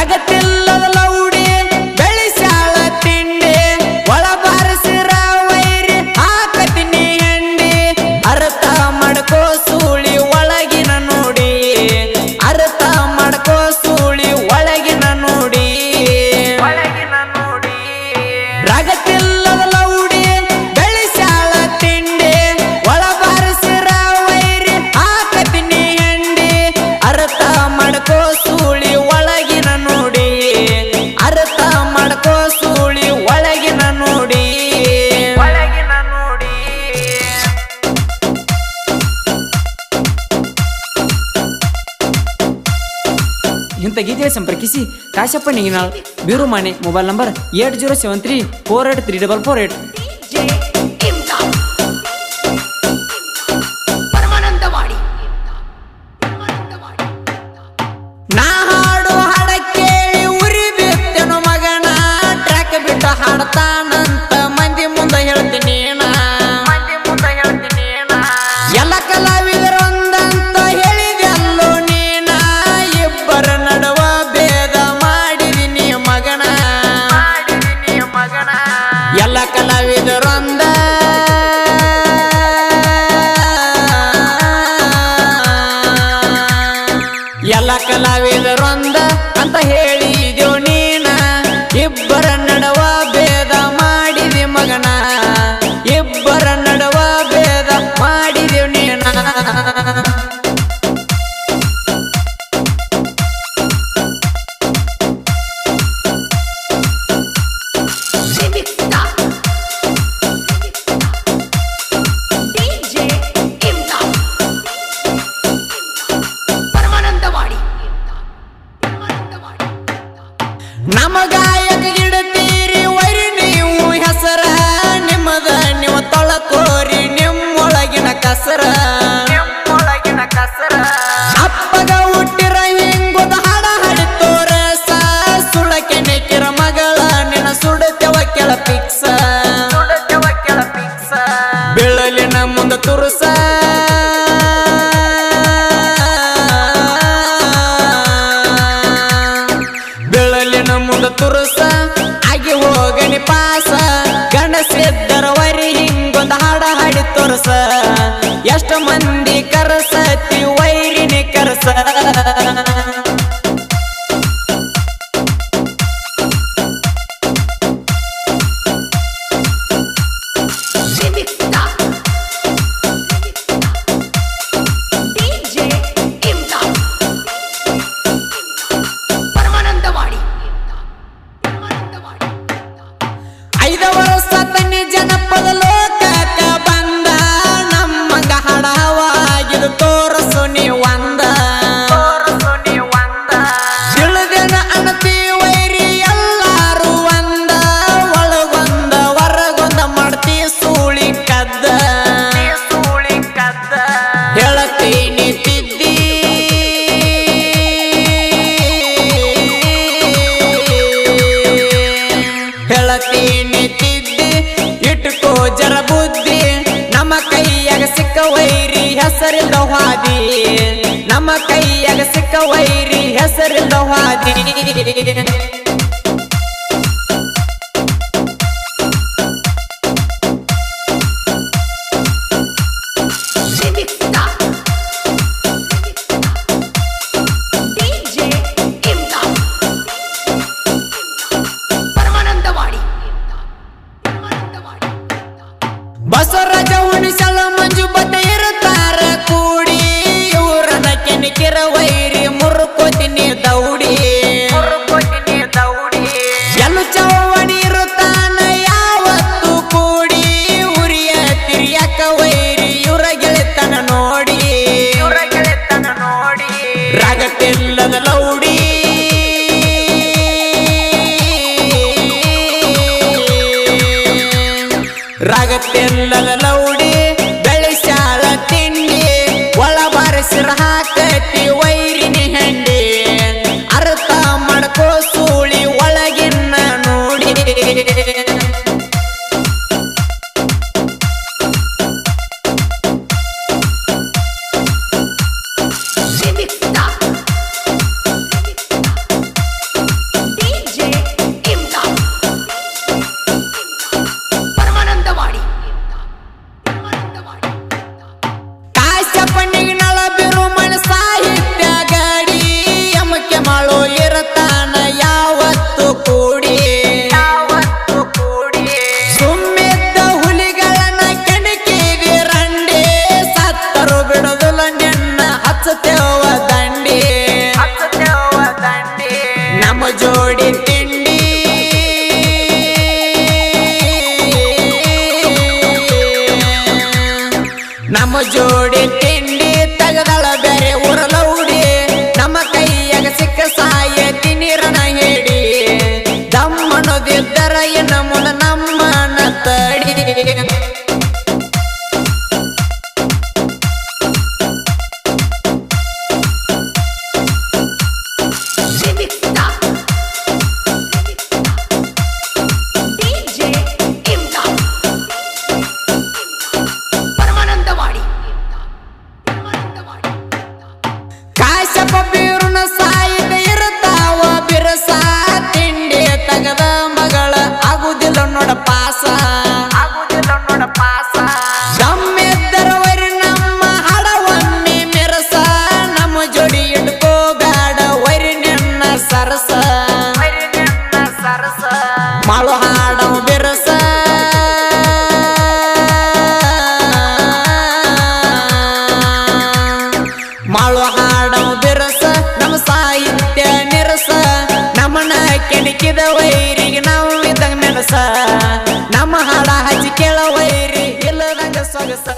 ಜಗತ್ತಿನ ತೆಗೆದೇ ಸಂಪರ್ಕಿಸಿ. Kashappa Niginal bureau Mane mobile number eight zero seven three four eight three double four eight. ಅಂತ ಹೇಳಿ ಕಸರ ಕೆಮ್ಮೊಳಗಿನ ಕಸರ. ಅಪ್ಪಗ ಹುಟ್ಟಿರ ಹಿಂಗುದ ಹಣ ಹಡಿತೋರ ಸುಳಕೆ ನೆಕ್ಕಿರ ಮಗಳ ನಿನ ಸುಡತೆವ ಕೆಲ ಪಿಕ್ಸ. ಸುಡತೆವ ಕೆಲ ಪಿಕ್ಸ. ಬೆಳಲಿನ ಮುಂದ ತುರುಸ. ಎಷ್ಟು ಮಂದಿ ಕರಸ? ಹೆಸರಿನ ಹಾದಿ ನಮ್ಮ ಕೈಯಾಗ ಸಿಕ್ಕ ವೈರಿ ಹೆಸರಿನ ಹಾದಿ ಬಸವರಾಜ ಉಣಿಸಲು ಮಂಜು ಬದ್ದ ಕಿರ ವೈರಿ ಮುರ್ಕೋತೀನಿ ದೌಡಿ. ಎಲ್ಲು ಚೌವಣಿ ಇರುತ್ತಾನ ಯಾವತ್ತು ಕೂಡಿ. ಉರಿಯ ತಿರಿಯಕ ವೈರಿ ಇವರ ಗೆಳೆತನ ನೋಡಿ. ಇವರ ಗೆಳೆತನ ನೋಡಿ. ರಾಗತಿಲ್ಲದ ಲೌಡಿ. ರಾಗತ್ತೆಲ್ಲ ಜೋಡಿ ತಿಂಡಿ ತಗದಳ ಬೇರೆ ಉರಲೌಡಿ ನಮ್ಮ ಕೈಯಾಗ ಸಿಕ್ಕ ಸಾಯ ತಿನ್ನಿರಣ ಹೇಳಿ. ದಮ್ಮನೋದಿದ್ದರ ಎನ್ನ ಮುಲ ಸರಸ ಮಾಳು ಹಾಡವ ಬಿರಸ. ಮಾಳು ಹಾಡವ ಬಿರಸ. ನಮ್ಮ ಸಾಹಿತ್ಯ ನಿರಸ. ನಮ್ಮನ ಕೆಣಕಿದ ವೈರಿಗೆ ನಾವು ಇದ್ದಂಗ ನೆನಸ. ನಮ್ಮ ಹಾಡ ಹಚ್ಚಿ ಕೇಳ ವೈರಿ, ಇಲ್ಲದಂಗ ಸೊಗಸ.